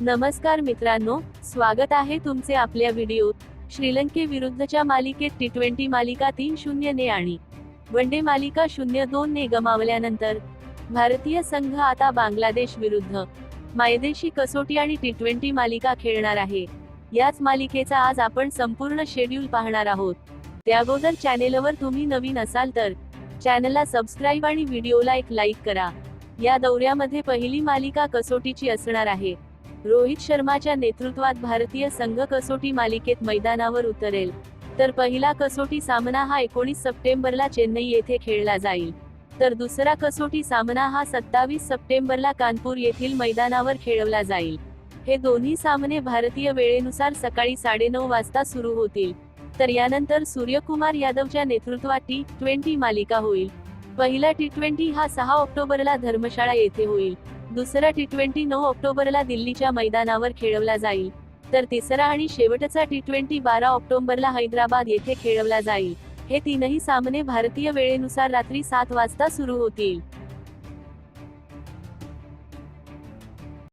नमस्कार मित्रांनो स्वागत आहे तुमचे आपल्या व्हिडिओत श्रीलंकेविरुद्धच्या मालिकेत टी ट्वेंटी मालिका तीन शून्यने आणि वनडे मालिका शून्य दोन ने गमावल्यानंतर भारतीय संघ आता बांगलादेश विरुद्ध मायदेशी कसोटी आणि टी ट्वेंटी मालिका खेळणार आहे. याच मालिकेचा आज आपण संपूर्ण शेड्यूल पाहणार आहोत. त्यागोदर चॅनेलवर तुम्ही नवीन असाल तर चॅनलला सबस्क्राईब आणि व्हिडिओला एक लाईक करा. या दौऱ्यामध्ये पहिली मालिका कसोटीची असणार आहे. रोहित शर्माच्या नेतृत्वात भारतीय संघ कसोटी मालिकेत मैदानावर उतरेल. तर पहिला कसोटी सामना हा एकोणीस सप्टेंबरला चेन्नई येथे खेळला जाईल. तर दुसरा कसोटी सामना हा सत्तावीस सप्टेंबरला कानपूर येथील मैदानावर खेळवला जाईल. हे दोन्ही सामने भारतीय वेळेनुसार सकाळी साडेनऊ वाजता सुरू होतील. तर यानंतर सूर्यकुमार यादवच्या नेतृत्वात टी ट्वेंटी मालिका होईल. पहिला टी ट्वेंटी हा सहा ऑक्टोबरला धर्मशाळा येथे होईल. दुसरा टी ट्वेंटी नऊ ऑक्टोबरला दिल्लीच्या मैदानावर खेळवला जाईल. तर तिसरा आणि शेवटचा टी ट्वेंटी बारा ऑक्टोबरला हैदराबाद येथे खेळवला जाईल. हे तीनही सामने भारतीय वेळेनुसार रात्री सात वाजता सुरू होतील.